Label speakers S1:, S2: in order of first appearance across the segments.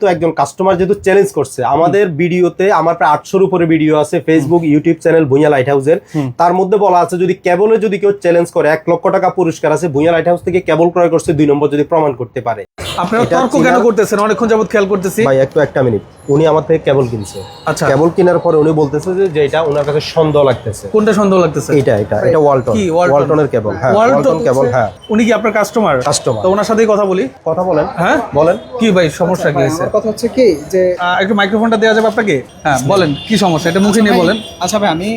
S1: তো একজন কাস্টমার যেহেতু চ্যালেঞ্জ করছে আমাদের ভিডিওতে আমার প্রায় আটশোর উপরে ভিডিও আছে Facebook YouTube channel Bhuiyan light হাউসের তার মধ্যে বলা আছে যদি কেবলে যদি কেউ চ্যালেঞ্জ করে এক লক্ষ টাকা পুরস্কার আছে ভুঁইয়া লাইট হাউস থেকে কেবল ক্রয় করছে দুই নম্বর যদি প্রমাণ করতে পারে।
S2: আপনারা
S1: এটা
S2: তর্ক কেন করতেছেন? অনেকক্ষণ যাবত খেয়াল করতেছি।
S1: ভাই একটু একটা মিনিট উনি আমার থেকে কেবল কিনছে।
S2: আচ্ছা।
S1: কেবল কেনার পরে উনি বলতেছে যে যেটা ওনার কাছে সন্দেহ লাগতেছে।
S2: কোনটা সন্দেহ লাগতেছে?
S1: এটা এটা এটা ওয়ালটন
S2: কি, ওয়ালটন?
S1: ওয়ালটনের কেবল হ্যাঁ ওয়ালটন কেবল হ্যাঁ।
S2: উনি কি আপনার কাস্টমার। তো ওনার সাথেই কথা বলি।
S1: কথা বলেন।
S2: হ্যাঁ?
S1: বলেন।
S2: কি ভাই সমস্যা কি হয়েছে?
S3: আমার কথা হচ্ছে কি যে
S2: একটু মাইক্রোফোনটা দেওয়া যাবে আপনাকে? হ্যাঁ বলেন কি সমস্যা? এটা মুখে নিয়ে বলেন।
S3: আচ্ছা ভাই আমি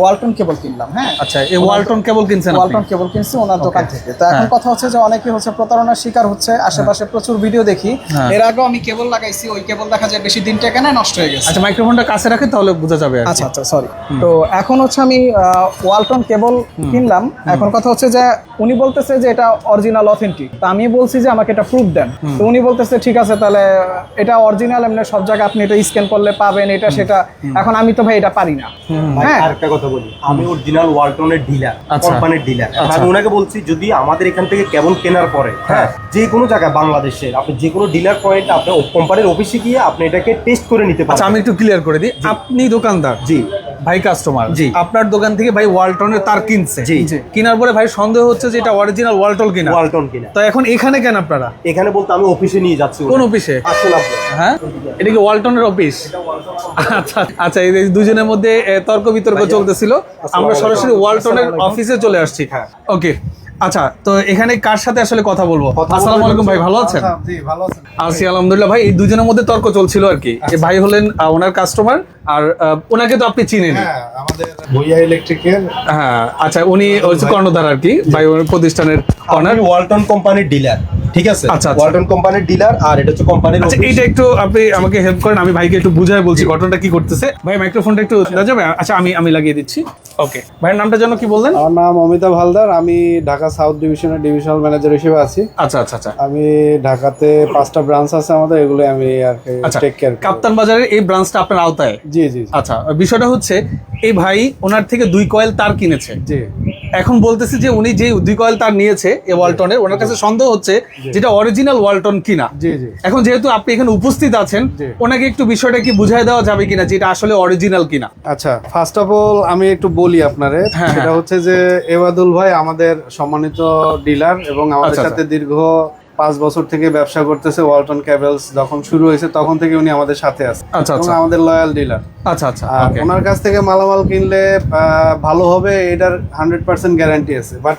S3: ওয়ালটন কেবল কিনলাম হ্যাঁ?
S2: আচ্ছা এই ওয়ালটন কেবল কিনছেন আপনি?
S3: ওয়ালটন কেবল কিনছি ওনার দোকান থেকে। তো এখন কথা হচ্ছে যে অনেকে হচ্ছে প্রতারণার শিকার হচ্ছে আশেপাশে প্রচুর ভিডিও দেখি।
S2: হ্যাঁ।
S3: এর আগেও আমি কেবল লাগাইছি ওই কেবল দেখা যায় বেশি দিন টেকে না নষ্ট হয়ে গেছে।
S2: আচ্ছা মাইক্রোফোনটা কাছে রাখেন তাহলে বোঝা যাবে
S3: আচ্ছা আচ্ছা সরি তো এখন হচ্ছে আমি ওয়ালটন কেবল কিনলাম। এখন কথা হচ্ছে যে উনি বলতেছে যে এটা অরিজিনাল অথেন্টিক তো আমি বলছি যে আমাকে এটা প্রুফ দেন। তো উনি বলতেছে ঠিক আছে তাহলে এটা অরিজিনাল এমনি সব জায়গায় আপনি এটা স্ক্যান করলে পাবেন এটা সেটা। এখন আমি তো ভাই এটা পারি না। হ্যাঁ।
S1: আরেকটা কথা বলি। আমি অরিজিনাল ওয়ালটনের ডিলার
S2: আচ্ছা।
S1: কোম্পানির ডিলার
S2: আচ্ছা।
S1: আমি ওনাকে বলছি যদি আমাদের এখান থেকে কেবল কেনার পরে হ্যাঁ। যে কোনো জায়গায় বাংলাদেশের আপনি যে কোনো ডিলার পয়েন্ট আপনি কোম্পানির অফিসে গিয়ে আপনি এটাকে টেস্ট করে নিতে
S2: আচ্ছা আমি একটু ক্লিয়ার করে দিই। আপনি দোকানদার।
S1: জি।
S2: ভাই কাস্টমার। আপনার দোকান থেকে ভাই ওয়ালটনের তার কিনছে। কেনার পরে ভাই সন্দেহ হচ্ছে যে এটা অরিজিনাল ওয়ালটন কিনা।
S1: ওয়ালটন কিনা।
S2: তো এখন এখানে কেন আপনারা?
S1: এখানে বলতে আমি অফিসে নিয়ে যাচ্ছি
S2: কোন অফিসে
S1: আসুন আপনি।
S2: হ্যাঁ? এটা কি ওয়ালটনের অফিস আচ্ছা আচ্ছা এই দুজনের মধ্যে তর্ক বিতর্ক চলতেছিল। আমরা সরাসরি ওয়ালটনের অফিসে চলে আসছি।
S1: হ্যাঁ।
S2: ওকে আচ্ছা তো এখানে কার সাথে আসলে কথা বলব? আসসালামু আলাইকুম ভাই ভালো আছেন?
S3: জি ভালো আছেন।
S2: আছি আলহামদুলিল্লাহ। ভাই এই দুজনের মধ্যে তর্ক চলছিল আর কি। যে ভাই হলেন ওনার কাস্টমার আর ওনাকে তো আপনি চিনেন
S4: হ্যাঁ আমাদের ভুইয়া ইলেকট্রিকের
S2: হ্যাঁ আচ্ছা উনি কর্ণধার আর কি ভাই ওনার প্রতিষ্ঠানের
S1: কর্ণার ওয়ালটন কোম্পানির ডিলার ঠিক আছে। ওয়ালটন কোম্পানির ডিলার আর এটা হচ্ছে কোম্পানির
S2: আচ্ছা এইটা একটু আপনি আমাকে হেল্প করেন আমি ভাইকে একটু বুঝায় বলছি ঘটনাটা কি করতেছে। ভাই মাইক্রোফোনটা একটু দেওয়া যাবে? আচ্ছা আমি আমি লাগিয়ে দিচ্ছি। ওকে ভাইয়ের নামটা যেন কি বললেন?
S4: আমার নাম অমিতাভ হালদার আমি ঢাকা সাউথ ডিভিশনের ডিভিশনাল ম্যানেজার হিসেবে আছি।
S2: আচ্ছা আচ্ছা আচ্ছা।
S4: আমি ঢাকাতে পাঁচটা ব্রাঞ্চ আছে আমাদের এগুলো আমি আর কি
S2: আচ্ছা
S4: টেক কেয়ার
S2: কাপ্তান বাজারের এই ব্রাঞ্চটা আপনার আওতায়?
S4: জি জি জি,
S2: আচ্ছা বিষয়টা হচ্ছে এই ভাই ওনার থেকে দুই কয়েল তার কিনেছে।
S4: জি।
S2: এখন বলতেছি যে উনি যে উদ্দিকয়েল তার নিয়েছে এ ওয়ালটনের ওনার কাছে সন্দেহ হচ্ছে যেটা অরিজিনাল ওয়ালটন কিনা। এখন যেহেতু আপনি এখানে উপস্থিত আছেন ওনাকে একটু বিষয়টা কি বুঝাই দেওয়া যাবে কিনা যে এটা আসলে অরিজিনাল কিনা?
S4: আচ্ছা ফার্স্ট অফ অল আমি একটু বলি আপনারে
S2: হ্যাঁ,
S4: সেটা
S2: হ্যাঁ।
S4: হচ্ছে যে এবাদুল ভাই আমাদের সম্মানিত ডিলার এবং আমাদের
S2: আচ্ছা,
S4: সাথে দীর্ঘ পাঁচ বছর থেকে ব্যবসা করতেছে ওয়ালটন ক্যাবেলস যখন শুরু হয়েছে তখন থেকে উনি আমাদের সাথে আছে।
S2: আচ্ছা আচ্ছা।
S4: আমাদের লয়াল ডিলার
S2: আচ্ছা আচ্ছা
S4: আর ওনার কাছ থেকে মালামাল কিনলে ভালো হবে এটার হান্ড্রেড পার্সেন্ট গ্যারান্টি আছে। বাট।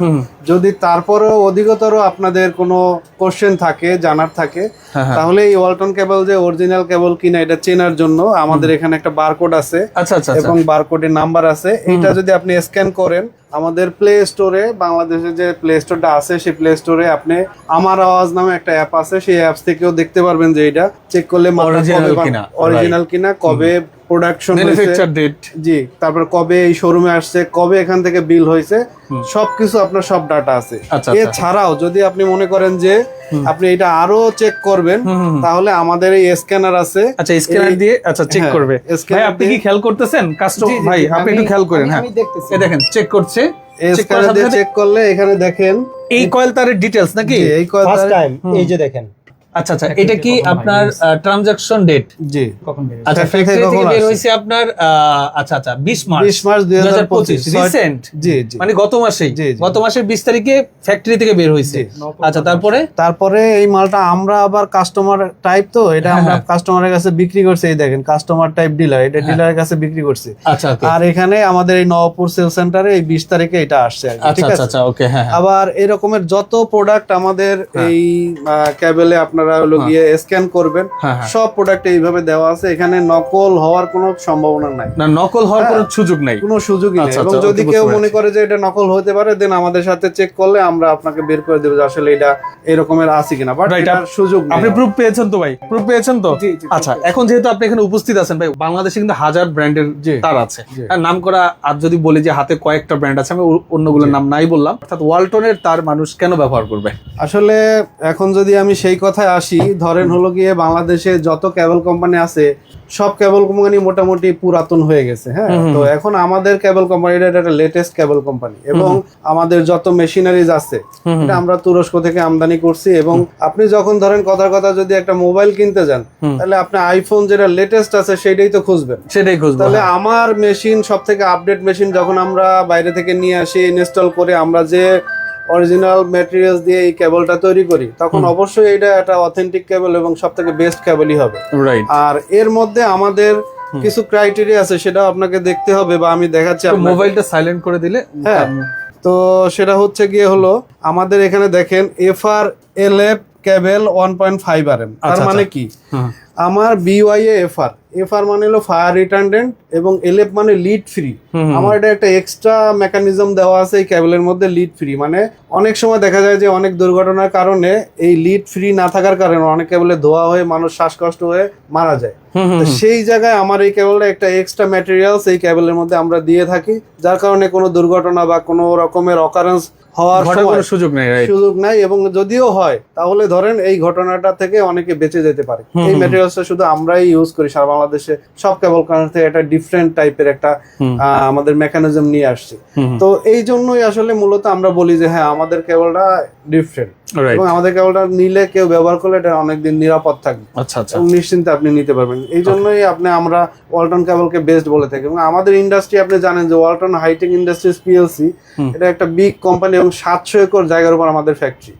S4: যদি তারপরেও অধিকতর আপনাদের কোনো কোশ্চেন থাকে জানার থাকে
S2: হ্যাঁ, হ্যাঁ।
S4: তাহলে এই ওয়ালটন কেবল যে অরিজিনাল কেবল কিনা এটা চেনার জন্য আমাদের এখানে একটা বারকোড আছে
S2: আচ্ছা আচ্ছা আচ্ছা।
S4: এবং বারকোডের নাম্বার আছে। এটা যদি আপনি স্ক্যান করেন আমাদের প্লে স্টোরে বাংলাদেশের যে প্লে স্টোরটা আছে সেই প্লে স্টোরে আপনি আমার আওয়াজ নামে একটা অ্যাপ আছে সেই অ্যাপস থেকেও দেখতে পারবেন যে এটা চেক করলে অরিজিনাল কিনা কবে প্রোডাকশন
S2: ম্যানুফ্যাকচার ডেট
S4: জি তারপর কবে এই শোরুমে আসছে কবে এখান থেকে বিল হয়েছে সবকিছু আপনার সব ডাটা আছে।
S2: আচ্ছা, আচ্ছা।
S4: এছাড়াও যদি আপনি মনে করেন যে আপনি এটা আরও চেক করবেন তাহলে আমাদের এই স্ক্যানার আছে।
S2: আচ্ছা স্ক্যানার দিয়ে আচ্ছা চেক
S4: হ্যাঁ,
S2: করবে। ভাই আপনি কি খেয়াল করতেছেন? কাস্টমার ভাই আপনি একটু খেয়াল করেন হ্যাঁ। এই দেখেন চেক করছে।
S4: এই স্ক্যানার দিয়ে চেক করলে এখানে দেখেন
S2: এই কয়েল তারের ডিটেলস নাকি?
S4: এই কয়েল
S1: ফার্স্ট টাইম এই যে দেখেন।
S2: আচ্ছা আচ্ছা এটা কি আপনার ট্রানজাকশন ডেট
S4: জি।
S2: আচ্ছা ফ্যাক্টরি থেকে বের? হয়েছে আপনার আচ্ছা আচ্ছা 20 মার্চ
S4: 20 মার্চ 2025
S2: রিসেন্ট
S4: জি জি।
S2: মানে গত মাসেই। গত মাসের 20 তারিখে ফ্যাক্টরি থেকে বের হয়েছে। আচ্ছা তারপরে?
S4: তারপরে এই মালটা আমরা আবার কাস্টমার টাইপ তো এটা
S2: হ্যাঁ,
S4: আমরা কাস্টমারের কাছে বিক্রি করছি এই দেখেন কাস্টমার টাইপ ডিলার এটা ডিলারের কাছে বিক্রি করছি।
S2: আচ্ছা
S4: আর এখানে আমাদের এই নবপুর সেল সেন্টারে এই বিশ তারিখে এটা আসছে আর কি,
S2: আচ্ছা
S4: ঠিক
S2: আচ্ছা
S4: আছে?
S2: আচ্ছা ওকে হ্যাঁ হ্যাঁ।
S4: আবার এরকমের যত প্রোডাক্ট আমাদের এই ক্যাবেলে আপনারা হলো গিয়ে স্ক্যান করবেন।
S2: হ্যাঁ, হ্যাঁ।
S4: সব প্রোডাক্ট এইভাবে দেওয়া আছে। এখানে নকল হওয়ার কোনো সম্ভাবনা নাই।
S2: না নকল হওয়ার কোনো সুযোগ নাই।
S4: কোনো সুযোগই নেই।
S2: আচ্ছা,
S4: এবং
S2: আচ্ছা,
S4: যদি কেউ মনে করে যে এটা নকল হতে পারে দেন আমাদের সাথে চেক করলে আমরা আপনাকে বের করে দেবো যে আসলে এটা এরকমের আছে কিনা। বাট এটার সুযোগ নেই।
S2: আপনি প্রুফ পেয়েছেন তো ভাই? প্রুফ পেয়েছেন তো? আচ্ছা এখন যেহেতু আপনি এখানে উপস্থিত আছেন ভাই বাংলাদেশে কিন্তু হাজার ব্র্যান্ডের। তার আছে। নাম করা আর যদি বলি যে হাতে কয়েকটা ব্র্যান্ড আছে আমি অন্যগুলোর নাম নাই বললাম। অর্থাৎ ওয়ালটনের তার মানুষ কেন ব্যবহার করবে?
S4: আসলে এখন যদি আমি সেই কথায় আসি ধরেন হলো গিয়ে বাংলাদেশে যত কেবল কোম্পানি আছে সব কেবল কোম্পানি মোটামুটি পুরাতন হয়ে গেছে হ্যাঁ? তো এখন আমাদের কেবল কোম্পানিটা একটা লেটেস্ট কেবল কোম্পানি এবং আমাদের যত মেশিনারিজ আছে এটা আমরা তুরস্ক থেকে আমদানি করছি এবং আপনি যখন ধরেন কথার কথা যদি একটা মোবাইল কিনতে যান তাহলে আপনি আইফোন যেটা লেটেস্ট আছে সেটাই তো খুঁজবেন।
S2: সেটাই খুঁজবেন
S4: তাহলে আমার মেশিন সব থেকে আপডেট মেশিন যখন আমরা বাইরে থেকে নিয়ে আসি ইনস্টল করে আমরা যে অরিজিনাল ম্যাটেরিয়ালস দিয়ে এই কেবলটা তৈরি করি তখন অবশ্যই এটা একটা অথেন্টিক কেবল এবং সব থেকে বেস্ট কেবলই হবে।
S2: রাইট
S4: আর এর মধ্যে আমাদের কিছু ক্রাইটেরিয়া আছে সেটা আপনাকে দেখতে হবে বা আমি দেখাচ্ছি আপনাকে।
S2: মোবাইলটা সাইলেন্ট করে দিলে
S4: হ্যাঁ। তো সেটা হচ্ছে গিয়ে হলো আমাদের এখানে দেখেন F R L F cable one point five R M তার
S2: আচ্ছা,
S4: মানে কি? আমার by F R F R মানে হলো ফায়ার রিটার্ডেন্ট এবং এলএফ মানে লিড ফ্রি আমার এটা একটা এক্সট্রা মেকানিজম দেওয়া আছে এই কেবলের মধ্যে লিড ফ্রি মানে অনেক সময় দেখা যায় যে অনেক দুর্ঘটনার কারণে এই লিড ফ্রি না থাকার কারণে অনেক কেবলে ধোয়া হয়ে মানুষ শ্বাসকষ্ট হয়ে মারা যায়। সেই জায়গায় আমার এই কেবলটা একটা এক্সট্রা ম্যাটেরিয়ালস এই কেবলের মধ্যে আমরা দিয়ে থাকি যার কারণে কোনো দুর্ঘটনা বা কোনো রকমের অকারেন্স হওয়ার
S2: কোনো সুযোগ নেই
S4: সুযোগ নাই এবং যদিও হয় তাহলে ধরেন এই ঘটনাটা থেকে অনেকে বেঁচে যেতে পারে। এই ম্যাটেরিয়ালসটা শুধু আমরাই ইউজ করি সারা বাংলাদেশে সব কেবল কারণ থেকে একটা ডিফারেন্ট টাইপের একটা আমাদের মেকানিজম নিয়ে আসছি। তো এই জন্যই আসলে মূলত আমরা বলি যে হ্যাঁ আমাদের কেবলটা ডিফারেন্ট এবং আমাদের কেবলটা নিলে কেউ ব্যবহার করলে এটা অনেকদিন নিরাপদ থাকবে।
S2: আচ্ছা আচ্ছা।
S4: নিশ্চিন্তে আপনি নিতে পারবেন। এই জন্যই আপনি আমরা ওয়ালটন কেবলকে বেস্ট বলে থাকি। এবং আমাদের ইন্ডাস্ট্রি আপনি জানেন যে ওয়ালটন হাইটেক ইন্ডাস্ট্রিজ পিএলসি এটা একটা বিগ কোম্পানি এবং সাতশো একর জায়গার উপর আমাদের ফ্যাক্টরি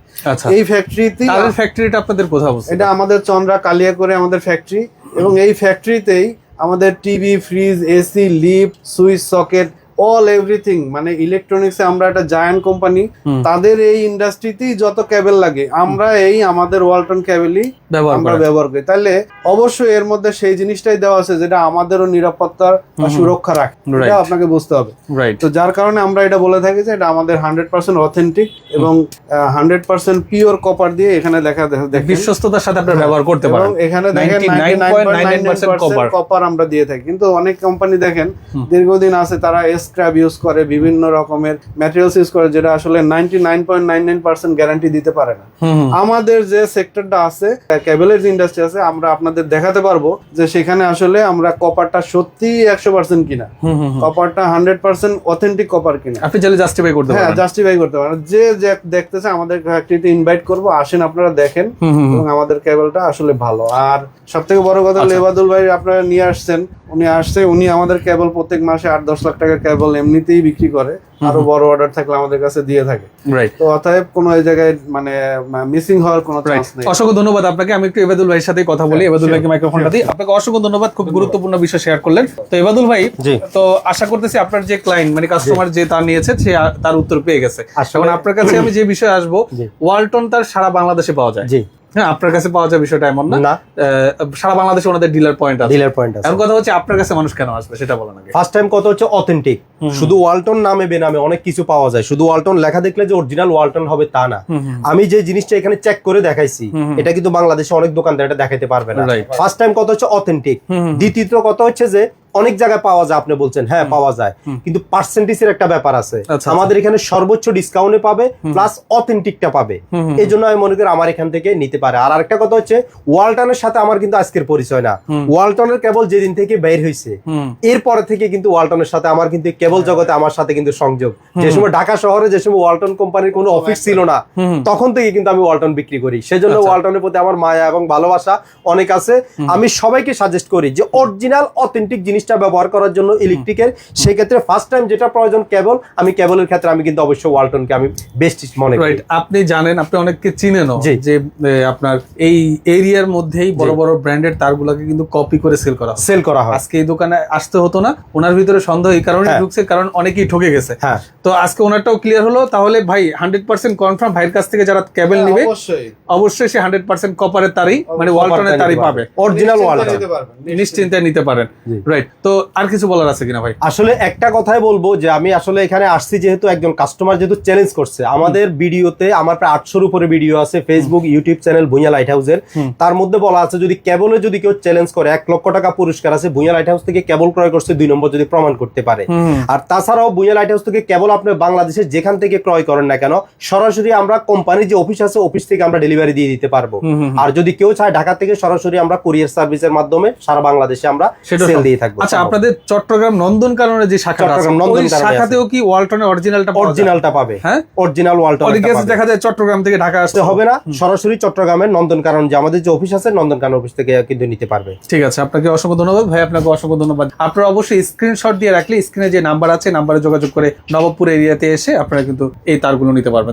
S4: এই ফ্যাক্টরিতে
S2: তাদের ফ্যাক্টরিটা আপনাদের কোথাও?
S4: এটা আমাদের চন্দ্রা কালিয়া করে আমাদের ফ্যাক্টরি এবং এই ফ্যাক্টরিতেই আমাদের TV fridge AC lift switch socket all everything মানে ইলেকট্রনিক্সে আমরা একটা জায়ান্ট কোম্পানি তাদের এই ইন্ডাস্ট্রিতেই যত কেবল লাগে আমরা এই আমাদের ওয়ালটন কেবলই আমরা ব্যবহার করি। তাহলে অবশ্যই এর মধ্যে সেই জিনিসটাই দেওয়া আছে যেটা আমাদেরও নিরাপত্তার সুরক্ষা রাখে। এটা আপনাকে বুঝতে হবে।
S2: রাইট
S4: তো যার কারণে আমরা এটা বলে থাকি যে এটা আমাদের হান্ড্রেড পার্সেন্ট অথেন্টিক এবং হান্ড্রেড পার্সেন্ট পিওর কপার দিয়ে এখানে দেখা
S2: বিশ্বস্ততার সাথে আপনারা ব্যবহার করতে পারেন।
S4: এখানে দেখেন
S2: 99.99% কপার
S4: কপার আমরা দিয়ে থাকি। কিন্তু অনেক কোম্পানি দেখেন দীর্ঘদিন আছে তারা স্ক্র্যাপ ইউজ করে বিভিন্ন রকমের ম্যাটেরিয়ালস ইউজ করে যেটা আসলে ninety nine point nine nine percent guarantee দিতে পারে না। আমাদের যে সেক্টরটা আছে কেবলের যে ইন্ডাস্ট্রি আছে আমরা আপনাদের দেখাতে পারব যে সেখানে আসলে আমরা কপারটা সত্যি একশো পার্সেন্ট কিনা। কপারটা হান্ড্রেড পার্সেন্ট অথেন্টিক কপার কিনা।
S2: আপনি চাইলে জাস্টিফাই করতে
S4: হ্যাঁ জাস্টিফাই করতে পারেন। যে যে দেখতেছে আমাদের ফ্যাক্টরিতে ইনভাইট করব আসেন আপনারা দেখেন। এবং আমাদের কেবলটা আসলে ভালো। আর সব থেকে বড় কথা
S2: আচ্ছা।
S4: লেবাদুল ভাই আপনারা নিয়ে আসছেন। উনি আসছে উনি আমাদের কেবল প্রত্যেক মাসে আট দশ লাখ টাকা কেবল এমনিতেই বিক্রি করে আরও বড় অর্ডার থাকলে আমাদের কাছে দিয়ে থাকে। তো অতএব কোনো এই জায়গায় মানে মিসিং হওয়ার কোনো চান্স নেই।
S2: অসংখ্য ধন্যবাদ আপনাকে। আমি একটু এবাদুল ভাইয়ের সাথে কথা বলি। এবাদুল ভাইকে মাইক্রোফোনটা দিই। আপনাকে অসংখ্য ধন্যবাদ। খুব গুরুত্বপূর্ণ বিষয় শেয়ার করলেন। তো এবাদুল ভাই তো আশা করতেছি আপনার যে ক্লায়েন্ট মানে কাস্টমার যে তার নিয়েছে সে তার উত্তর পেয়ে গেছে। এখন আপনার কাছে আমি যে বিষয়ে আসব ওয়ালটন তার সারা বাংলাদেশে পাওয়া যায়। হ্যাঁ আপনার কাছে পাওয়া যায় বিষয়টা এমন না। সারা বাংলাদেশে ওনাদের ডিলার পয়েন্ট আছে।
S1: ডিলার পয়েন্ট আছে।
S2: এখন কথা হচ্ছে আপনার কাছে মানুষ কেন আসবে সেটা বলেন আগে।
S1: ফার্স্ট টাইম কত হচ্ছে অথেন্টিক শুধু ওয়ালটন নামে বেনামে অনেক কিছু পাওয়া যায়। শুধু ওয়ালটন লেখা দেখলে যে অরিজিনাল ওয়ালটন হবে তা না। আমি যে জিনিসটা এখানে চেক করে দেখাইছি এটা কিন্তু বাংলাদেশে অনেক দোকানদার এটা দেখাতে পারবে না। ফার্স্ট টাইম কত হচ্ছে অথেন্টিক দ্বিতীয়ত কত হচ্ছে যে অনেক জায়গায় পাওয়া যায় আপনি বলছেন হ্যাঁ পাওয়া যায়। কিন্তু পার্সেন্টেজের একটা ব্যাপার আছে।
S2: আচ্ছা,
S1: আমাদের এখানে সর্বোচ্চ ডিসকাউন্টে পাবে প্লাস অথেন্টিকটা পাবে। এই জন্য আমি মনে করি আমার এখান থেকে নিতে পারে। আর আরেকটা কথা হচ্ছে ওয়ালটনের সাথে আমার কিন্তু আজকের পরিচয় না। ওয়ালটনের কেবল যেদিন থেকে বের হয়েছে এরপরে থেকে কিন্তু ওয়ালটনের সাথে আমার কিন্তু কেবল জগতে আমার সাথে কিন্তু সংযোগ। যে সময় ঢাকা শহরে যে সময় ওয়ালটন কোম্পানির কোনো অফিস ছিল না তখন থেকে কিন্তু আমি ওয়ালটন বিক্রি করি। সেজন্য ওয়ালটনের প্রতি আমার মায়া এবং ভালোবাসা অনেক আছে। আমি সবাইকে সাজেস্ট করি যে অরিজিনাল অথেন্টিক জিনিসটা ব্যবহার করার জন্য ইলেকট্রিকের সেক্ষেত্রে ফার্স্ট টাইম যেটা প্রয়োজন কেবল আমি কেবলের ক্ষেত্রে আমি কিন্তু অবশ্যই ওয়ালটনকে আমি বেস্ট মনে করি।
S2: আপনি জানেন আপনি অনেককে চিনেনও যে আপনার এই এরিয়ার মধ্যেই বড় বড় ব্র্যান্ডের তারগুলোকে কিন্তু কপি করে সেল করা
S1: সেল করা হয়।
S2: আজকে এই দোকানে আসতে হতো না ওনার ভিতরে সন্দেহ এই কারণে
S1: হ্যাঁ।
S2: ঢুকছে কারণ অনেকেই ঠকে গেছে।
S1: হ্যাঁ।
S2: তো আজকে ওনারটাও ক্লিয়ার হলো তাহলে ভাই হান্ড্রেড পার্সেন্ট কনফার্ম ভাইয়ের কাছ থেকে যারা কেবল
S4: হ্যাঁ,
S2: নিবে
S4: অবশ্যই।
S2: অবশ্যই সে হান্ড্রেড পার্সেন্ট কপারের তারই মানে ওয়ালটনের তারই পাবে।
S1: অরিজিনাল ওয়ালটন
S4: নিতে
S2: নিশ্চিন্তে। নিতে পারেন। রাইট তো আর কিছু বলার আছে কিনা ভাই?
S1: আসলে একটা কথাই বলব যে আমি আসলে এখানে আসছি যেহেতু একজন কাস্টমার যেহেতু চ্যালেঞ্জ করছে। আমাদের ভিডিওতে আমার প্রায় আটশোর উপরে ভিডিও আছে Facebook YouTube channel Bhuiyan light হাউসের তার মধ্যে বলা আছে যদি কেবলে যদি কেউ চ্যালেঞ্জ করে এক লক্ষ টাকা পুরস্কার আছে ভুঁইয়া লাইট হাউস থেকে কেবল ক্রয় করছে দুই নম্বর যদি প্রমাণ করতে পারে। আর তাছাড়াও বুয়া লাইট হাউস থেকে কেবল আপনি বাংলাদেশের যেখান থেকে ক্রয় করেন না কেন সরাসরি আমরা কোম্পানির যে অফিস আছে অফিস থেকে আমরা ডেলিভারি দিয়ে দিতে পারব। আর যদি কেউ চায় ঢাকা থেকে সরাসরি আমরা কুরিয়ার সার্ভিসের মাধ্যমে সারা বাংলাদেশে আমরা সেল দিয়ে থাকব।
S2: আচ্ছা আপনাদের চট্টগ্রাম নন্দনকাননের যে শাখা
S1: চট্টগ্রাম নন্দনকাননে
S2: শাখাতেও কি ওয়ালটনের অরিজিনালটা
S1: অরিজিনালটা পাবে।
S2: হ্যাঁ?
S1: অরিজিনাল ওয়ালটন
S2: দেখা যায় চট্টগ্রাম থেকে ঢাকা
S1: আসতে হবে না। সরাসরি চট্টগ্রামের নন্দনকানন যে আমাদের যে অফিস আছে নন্দনকানন অফিস থেকে কিন্তু নিতে পারবে।
S2: ঠিক আছে আপনাকে অসংখ্য ধন্যবাদ। ভাই আপনাকে অসংখ্য ধন্যবাদ। আপনারা অবশ্যই স্ক্রিনশট দিয়ে রাখলে স্ক্রিনে যে নাম্বার আছে নাম্বারে যোগাযোগ করে নবপুর এরিয়াতে এসে আপনারা কিন্তু এই তারগুলো নিতে পারবেন।